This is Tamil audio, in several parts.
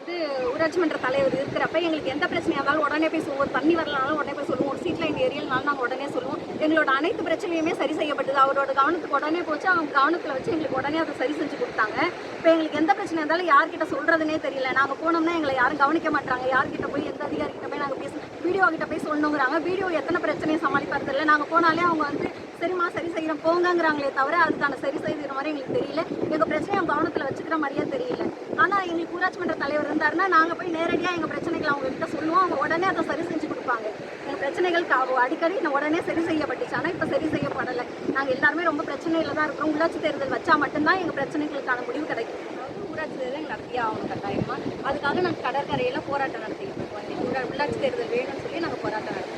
வந்து ஊராட்சி மன்ற தலைவர் இருக்கிறப்ப எங்களுக்கு எந்த பிரச்சனையாக இருந்தாலும் உடனே போய் சொல்லுவோம். ஒரு தண்ணி வரலனாலும் உடனே போய் சொல்லுவோம். ஒரு சீட்டில் எங்கள் ஏரியல்னாலும் நாங்கள் உடனே சொல்லுவோம். எங்களோட அனைத்து பிரச்சனையுமே சரி செய்யப்பட்டது. அவரோட கவனத்துக்கு உடனே போச்சு. அவங்க கவனத்தில் வச்சு எங்களுக்கு உடனே அதை சரி செஞ்சு கொடுத்தாங்க. இப்போ எங்களுக்கு எந்த பிரச்சனை இருந்தாலும் யார்கிட்ட சொல்கிறதுனே தெரியல. நாங்கள் போனோம்னா எங்களை யாரும் கவனிக்க மாட்டாங்க யார்கிட்ட போய் எந்த அதிகாரிகிட்ட போய் நாங்கள் பேச வீடியோ கிட்ட போய் சொல்லணுங்கிறாங்க. வீடியோ எத்தனை பிரச்சனையை சமாளிப்பார் தெரியல. நாங்கள் போனாலே அவங்க வந்து சரிம்மா சரி செய்கிறோம் போங்கங்கிறாங்களே தவிர அதுக்கான சரி செய்கிற மாதிரி எங்களுக்கு தெரியல. எங்கள் பிரச்சனையை அவங்க கவனத்தில் வச்சுக்கிற மாதிரியே தெரியல. ஆனால் எங்களுக்கு ஊராட்சி மன்ற தலைவர் இருந்தாருன்னா நாங்கள் போய் நேரடியாக எங்கள் பிரச்சனைகளை அவங்ககிட்ட சொல்லுவோம். அவங்க உடனே அதை சரி செஞ்சு கொடுப்பாங்க. எங்கள் பிரச்சனைகளுக்கு அவ அடிக்கடி நான் உடனே சரி செய்யப்பட்டுச்சு. ஆனால் இப்போ சரி செய்யப்படலை. நாங்கள் எல்லாருமே ரொம்ப பிரச்சனையில் தான் இருக்கிறோம். உள்ளாட்சி தேர்தல் வச்சா மட்டும்தான் எங்கள் பிரச்சனைகளுக்கான முடிவு கிடைக்கும். ஊராட்சி தேர்தல் எங்களுக்கு நடத்தியே ஆகணும் கட்டாயமாக அதுக்காக நாங்கள் கடற்கரையில் போராட்டம் நடத்திக்கிட்டு இருக்கோம். உள்ளாட்சி தேர்தல் வேணும்னு சொல்லி நாங்கள் போராட்டம் நடத்தோம்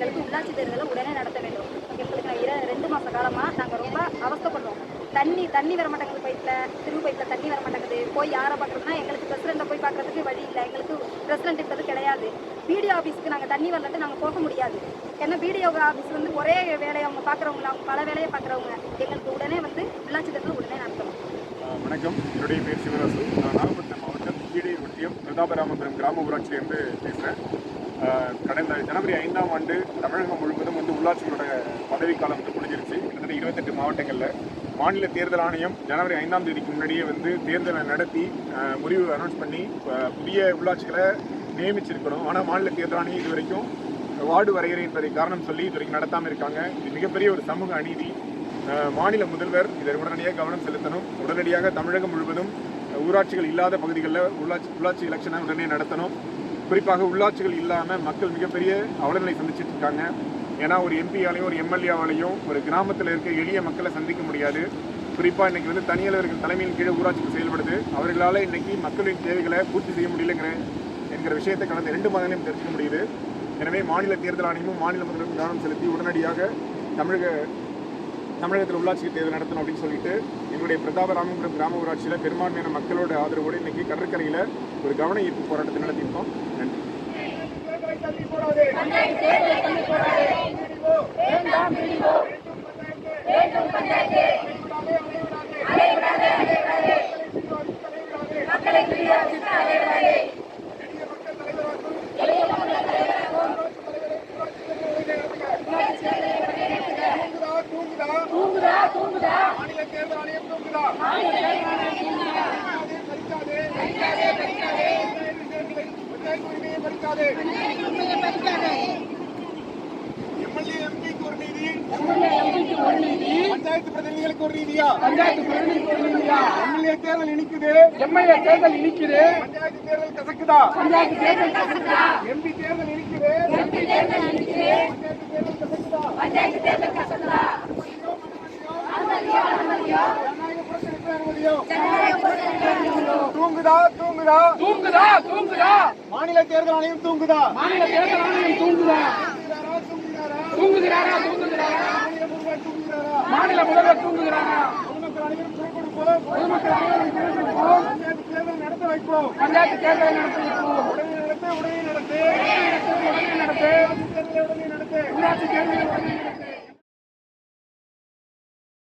எங்களுக்கு உள்ளாட்சி தேர்தலை உடனே நடத்த வேண்டும். எங்களுக்கு நான் இர ரெண்டு மாத காலமாக நாங்கள் ரொம்ப அவஸ்தைப்படுறோம். தண்ணி தண்ணி வர மாட்டேங்குது பைப்பில் திரும்ப பைப்பில் தண்ணி வர மாட்டேங்குது. போய் யாரை பார்க்குறதுனா எங்களுக்கு பிரசிடண்ட்டை போய் பார்க்குறதுக்கு வழி இல்லை. எங்களுக்கு பிரசிடண்ட் இப்போது கிடையாது. பிடிஓ ஆஃபீஸ்க்கு நாங்கள் தண்ணி வரலட்டு நாங்கள் போக முடியாது. ஏன்னா பிடிஓ ஆஃபீஸ் வந்து ஒரே வேலையை அவங்க பார்க்குறவங்கள அவங்க பல வேலையை பார்க்குறவங்க. எங்களுக்கு உடனே வந்து உள்ளாட்சி தேர்தல் உடனே நடத்தணும். வணக்கம். என்னுடைய பேர் சிவராசு. நான் நாகப்பட்டினம் மாவட்டம் கீழே ஒட்டியம் பிரதாபராமபுரம் கிராம பேசுகிறேன் கடந்த ஜனவரி ஐந்தாம் ஆண்டு தமிழகம் முழுவதும் வந்து உள்ளாட்சிகளோட பதவிக்காலம் வந்து முடிஞ்சிருச்சு. கிட்டத்தட்ட இருபத்தெட்டு மாவட்டங்களில். மாநில தேர்தல் ஆணையம் ஜனவரி ஐந்தாம் தேதிக்கு முன்னாடியே வந்து தேர்தலை நடத்தி முடிவு அனௌன்ஸ் பண்ணி புதிய உள்ளாட்சிகளை நியமிச்சிருக்கணும். ஆனால் மாநில தேர்தல் ஆணையம் இது வரைக்கும் வார்டு வரையறை என்பதை காரணம் சொல்லி இது வரைக்கும் நடத்தாமல் இருக்காங்க. இது மிகப்பெரிய ஒரு சமூக அநீதி. மாநில முதல்வர் இதை உடனடியாக கவனம் செலுத்தணும். உடனடியாக தமிழகம் முழுவதும் ஊராட்சிகள் இல்லாத பகுதிகளில் உள்ளாட்சி உள்ளாட்சி எலெக்ஷனை உடனே நடத்தணும். குறிப்பாக உள்ளாட்சிகள் இல்லாமல் மக்கள் மிகப்பெரிய அவலநிலை சந்திச்சுட்டு இருக்காங்க. ஏன்னா ஒரு எம்பியாலையும் ஒரு எம்எல்ஏவாலையும் ஒரு கிராமத்தில் இருக்க எளிய மக்களை சந்திக்க முடியாது. குறிப்பாக இன்றைக்கி வந்து தனியாளர்கள் தலைமையின் கீழே ஊராட்சிகள் செயல்படுது. அவர்களால் இன்றைக்கி மக்களின் தேவைகளை பூர்த்தி செய்ய முடியலங்கிற என்கிற விஷயத்தை கடந்த ரெண்டு மாதங்களையும் தெரிஞ்சுக்க முடியுது. எனவே மாநில தேர்தல் ஆணையமும் மாநில முதல்வரும் கவனம் செலுத்தி உடனடியாக தமிழக தமிழகத்தில் உள்ளாட்சி தேர்தல் நடத்தணும் அப்படின்னு சொல்லிட்டு எங்களுடைய பிரதாபராமபுரம் கிராம ஊராட்சியில் பெரும்பான்மையான மக்களோட ஆதரவோடு இன்னைக்கு கடற்கரையில் ஒரு கவன ஈர்ப்பு போராட்டத்தை நடத்தியிருக்கோம். நன்றி. தூங்குதா தூங்குதா மாநில தேர்தல் ஆணையம் தூங்குதா பறிக்காதே, பறிக்காதே. பஞ்சாயத்து உரிமையை எம்எல்ஏ ஒரு நீதி பஞ்சாயத்து பிரதிநிதிகளுக்கு ஒரு நீதியா எம்எல்ஏ தேர்தல் இனிக்குது எம்எல்ஏ தேர்தல் இனிக்குது பஞ்சாயத்து தேர்தல் கசக்குதா பஞ்சாயத்து தேர்தல் கசக்குதா எம்பி தேர்தல் இனிக்குது பஞ்சாயத்து தேர்தல் கசக்குதா ஜனநாயக புரட்சி அனுமதியோ தூங்குதா தூங்குதா தூங்குதா தூங்குதா மாநில தேர்தல் ஆணையம் தூங்குதா மாநில தேர்தல் ஆணையம் தூங்குதா தூங்குகிறாரா, தூங்குகிறாரா? மாநில முதல்வர் தூங்குகிறாரா? பொதுமக்கள் அனைவரும் தேர்தல் நடத்த வைப்போம். பஞ்சாயத்து தேர்தலை நடத்தி வைப்போம். உடனே நடத்து, உடனே நடத்து. உடனே நடத்து தேர்தலை உடனே நடத்து. உள்ளாட்சி தேர்தலை உடனே நடத்து